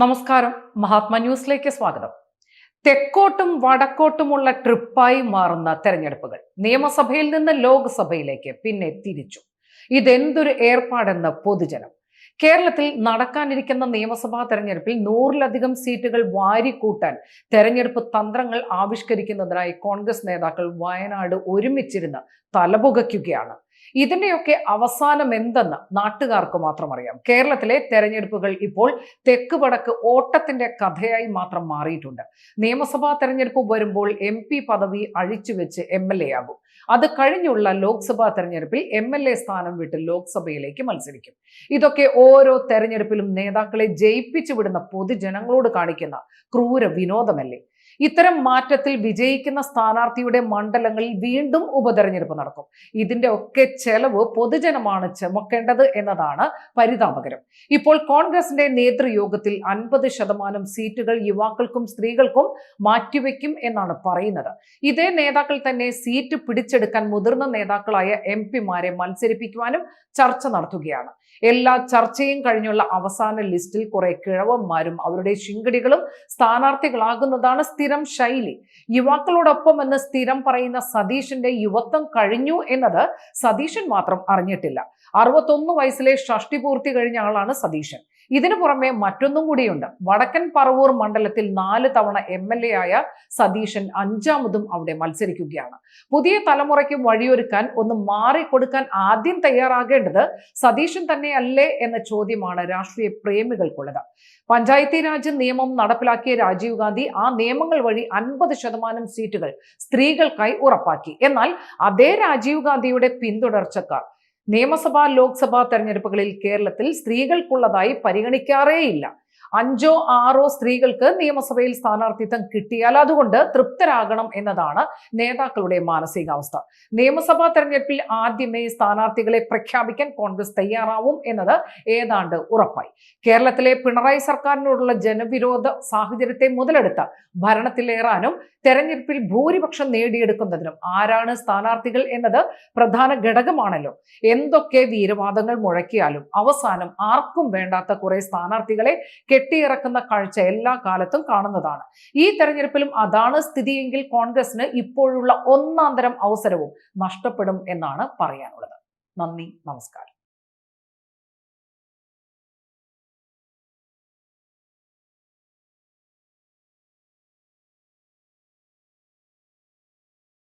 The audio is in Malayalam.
നമസ്കാരം. മഹാത്മ ന്യൂസിലേക്ക് സ്വാഗതം. തെക്കോട്ടും വടക്കോട്ടുമുള്ള ട്രിപ്പായി മാറുന്ന തെരഞ്ഞെടുപ്പുകൾ നിയമസഭയിൽ നിന്ന് ലോക്സഭയിലേക്ക് പിന്നെ തിരിച്ചു. ഇതെന്തൊരു ഏർപ്പാടെന്ന് പൊതുജനം. കേരളത്തിൽ നടക്കാനിരിക്കുന്ന നിയമസഭാ തെരഞ്ഞെടുപ്പിൽ നൂറിലധികം സീറ്റുകൾ വാരിക്കൂട്ടാൻ തെരഞ്ഞെടുപ്പ് തന്ത്രങ്ങൾ ആവിഷ്കരിക്കുന്നതിനായി കോൺഗ്രസ് നേതാക്കൾ വയനാട് ഒരുമിച്ചിരുന്ന് തലപുകയ്ക്കുകയാണ്. ഇതിന്റെയൊക്കെ അവസാനം എന്തെന്ന് നാട്ടുകാർക്ക് മാത്രം അറിയാം. കേരളത്തിലെ തെരഞ്ഞെടുപ്പുകൾ ഇപ്പോൾ തെക്ക് വടക്ക് ഓട്ടത്തിന്റെ കഥയായി മാത്രം മാറിയിട്ടുണ്ട്. നിയമസഭാ തെരഞ്ഞെടുപ്പ് വരുമ്പോൾ എം പി പദവി അഴിച്ചുവെച്ച് എം എൽ എ ആകും. അത് കഴിഞ്ഞുള്ള ലോക്സഭാ തെരഞ്ഞെടുപ്പിൽ എം എൽ എ സ്ഥാനം വിട്ട് ലോക്സഭയിലേക്ക് മത്സരിക്കും. ഇതൊക്കെ ഓരോ തെരഞ്ഞെടുപ്പിലും നേതാക്കളെ ജയിപ്പിച്ചു വിടുന്ന പൊതുജനങ്ങളോട് കാണിക്കുന്ന ക്രൂര വിനോദമല്ലേ? ഇത്തരം മാറ്റത്തിൽ വിജയിക്കുന്ന സ്ഥാനാർത്ഥിയുടെ മണ്ഡലങ്ങളിൽ വീണ്ടും ഉപതെരഞ്ഞെടുപ്പ് നടക്കും. ഇതിന്റെ ഒക്കെ ചെലവ് പൊതുജനമാണ് ചുമക്കേണ്ടത് എന്നതാണ് പരിതാപകരം. ഇപ്പോൾ കോൺഗ്രസിന്റെ നേതൃയോഗത്തിൽ അൻപത് ശതമാനം സീറ്റുകൾ യുവാക്കൾക്കും സ്ത്രീകൾക്കും മാറ്റിവെക്കും എന്നാണ് പറയുന്നത്. ഇതേ നേതാക്കൾ തന്നെ സീറ്റ് പിടിച്ചെടുക്കാൻ മുതിർന്ന നേതാക്കളായ എം പിമാരെ മത്സരിപ്പിക്കുവാനും ചർച്ച നടത്തുകയാണ്. എല്ലാ ചർച്ചയും കഴിഞ്ഞുള്ള അവസാന ലിസ്റ്റിൽ കുറെ കിഴവന്മാരും അവരുടെ ശിങ്കടികളും സ്ഥാനാർത്ഥികളാകുന്നതാണ് സ്ഥിരം ശൈലി. യുവാക്കളോടൊപ്പം എന്ന് സ്ഥിരം പറയുന്ന സതീഷിന്റെ യുവത്വം കഴിഞ്ഞു എന്നത് സതീശൻ മാത്രം അറിഞ്ഞിട്ടില്ല. അറുപത്തൊന്ന് വയസ്സിലെ ഷഷ്ടി പൂർത്തി കഴിഞ്ഞ ആളാണ് സതീശൻ. ഇതിനു പുറമെ മറ്റൊന്നും കൂടിയുണ്ട്. വടക്കൻ പറവൂർ മണ്ഡലത്തിൽ നാല് തവണ എം എൽ എ ആയ സതീശൻ അഞ്ചാമതും അവിടെ മത്സരിക്കുകയാണ്. പുതിയ തലമുറയ്ക്ക് വഴിയൊരുക്കാൻ ഒന്ന് മാറിക്കൊടുക്കാൻ ആദ്യം തയ്യാറാകേണ്ടത് സതീശൻ തന്നെയല്ലേ എന്ന ചോദ്യമാണ് രാഷ്ട്രീയ പ്രേമികൾക്കുള്ളത്. പഞ്ചായത്തി രാജ് നിയമം നടപ്പിലാക്കിയ രാജീവ് ഗാന്ധി ആ നിയമങ്ങൾ വഴി അൻപത് ശതമാനം സീറ്റുകൾ സ്ത്രീകൾക്കായി ഉറപ്പാക്കി. എന്നാൽ അതേ രാജീവ് ഗാന്ധിയുടെ പിന്തുടർച്ചക്കാർ നിയമസഭാ ലോക്സഭാ തെരഞ്ഞെടുപ്പുകളിൽ കേരളത്തിൽ സ്ത്രീകൾക്കുള്ളതായി പരിഗണിക്കാറേയില്ല. അഞ്ചോ ആറോ സ്ത്രീകൾക്ക് നിയമസഭയിൽ സ്ഥാനാർത്ഥിത്വം കിട്ടിയാൽ അതുകൊണ്ട് തൃപ്തരാകണം എന്നതാണ് നേതാക്കളുടെ മാനസികാവസ്ഥ. നിയമസഭാ തെരഞ്ഞെടുപ്പിൽ ആദ്യമേ സ്ഥാനാർത്ഥികളെ പ്രഖ്യാപിക്കാൻ കോൺഗ്രസ് തയ്യാറാവും എന്നത് ഏതാണ്ട് ഉറപ്പായി. കേരളത്തിലെ പിണറായി സർക്കാരിനോടുള്ള ജനവിരോധ സാഹചര്യത്തെ മുതലെടുത്ത് ഭരണത്തിലേറാനും തെരഞ്ഞെടുപ്പിൽ ഭൂരിപക്ഷം നേടിയെടുക്കുന്നതിനും ആരാണ് സ്ഥാനാർത്ഥികൾ എന്നത് പ്രധാന ഘടകമാണല്ലോ. എന്തൊക്കെ വീരവാദങ്ങൾ മുഴക്കിയാലും അവസാനം ആർക്കും വേണ്ടാത്ത കുറെ സ്ഥാനാർത്ഥികളെ കെട്ടിയിറക്കുന്ന കാഴ്ച എല്ലാ കാലത്തും കാണുന്നതാണ്. ഈ തെരഞ്ഞെടുപ്പിലും അതാണ് സ്ഥിതിയെങ്കിൽ കോൺഗ്രസിന് ഇപ്പോഴുള്ള ഒന്നാന്തരം അവസരവും നഷ്ടപ്പെടും എന്നാണ് പറയാനുള്ളത്. നന്ദി നമസ്കാരം.